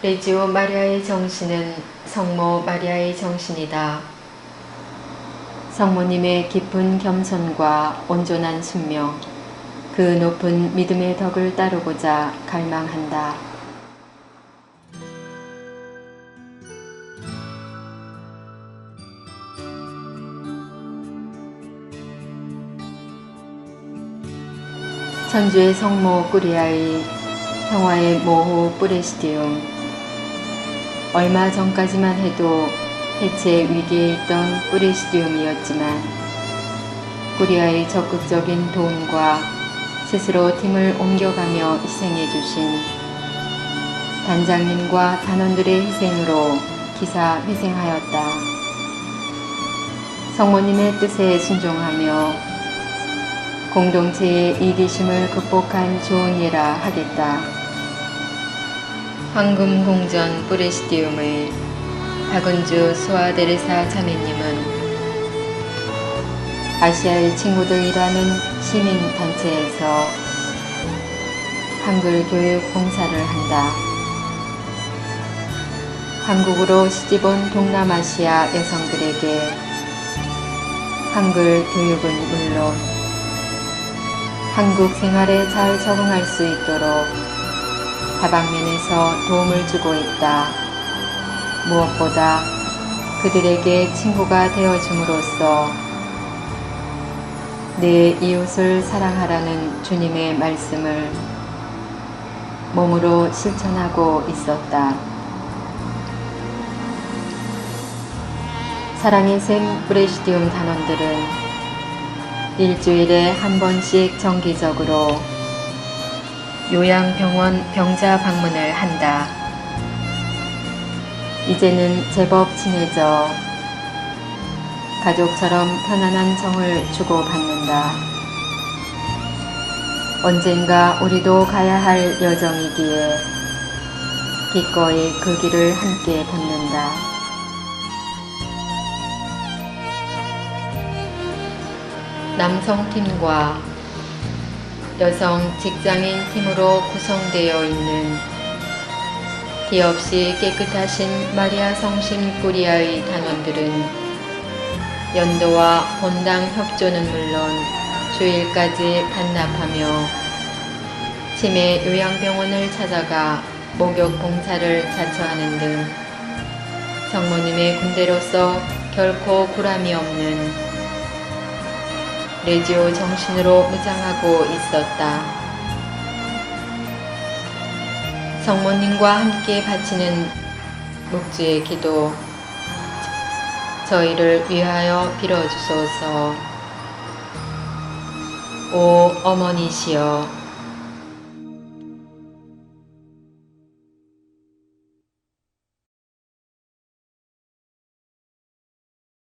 레지오 마리아의 정신은 성모 마리아의 정신이다. 성모님의 깊은 겸손과 온전한 순명, 그 높은 믿음의 덕을 따르고자 갈망한다. 천주의 성모 꾸리아의 평화의 모호 뿌레시디움 얼마 전까지만 해도 해체 위기에 있던 뿌레시디움이었지만 꾸리아의 적극적인 도움과 스스로 팀을 옮겨가며 희생해 주신 단장님과 단원들의 희생으로 기사 회생하였다. 성모님의 뜻에 순종하며 공동체의 이기심을 극복한 좋은 예라 하겠다. 황금공전 브레시디움의 박은주 수아데레사 자매님은 아시아의 친구들이라는 시민단체에서 한글 교육 봉사를 한다. 한국으로 시집온 동남아시아 여성들에게 한글 교육은 물론 한국 생활에 잘 적응할 수 있도록 다방면에서 도움을 주고 있다. 무엇보다 그들에게 친구가 되어줌으로써 내 이웃을 사랑하라는 주님의 말씀을 몸으로 실천하고 있었다. 사랑의 샘 브레시디움 단원들은 일주일에 한 번씩 정기적으로 요양병원 병자 방문을 한다. 이제는 제법 친해져 가족처럼 편안한 정을 주고받는다. 언젠가 우리도 가야 할 여정이기에 기꺼이 그 길을 함께 걷는다. 남성팀과 여성 직장인 팀으로 구성되어 있는 뒤없이 깨끗하신 마리아 성심 꾸리아의 단원들은 연도와 본당 협조는 물론 주일까지 반납하며 치매 요양병원을 찾아가 목욕 봉사를 자처하는 등 성모님의 군대로서 결코 구람이 없는 레지오 정신으로 무장하고 있었다. 성모님과 함께 바치는 묵주의 기도, 저희를 위하여 빌어주소서. 오 어머니시여,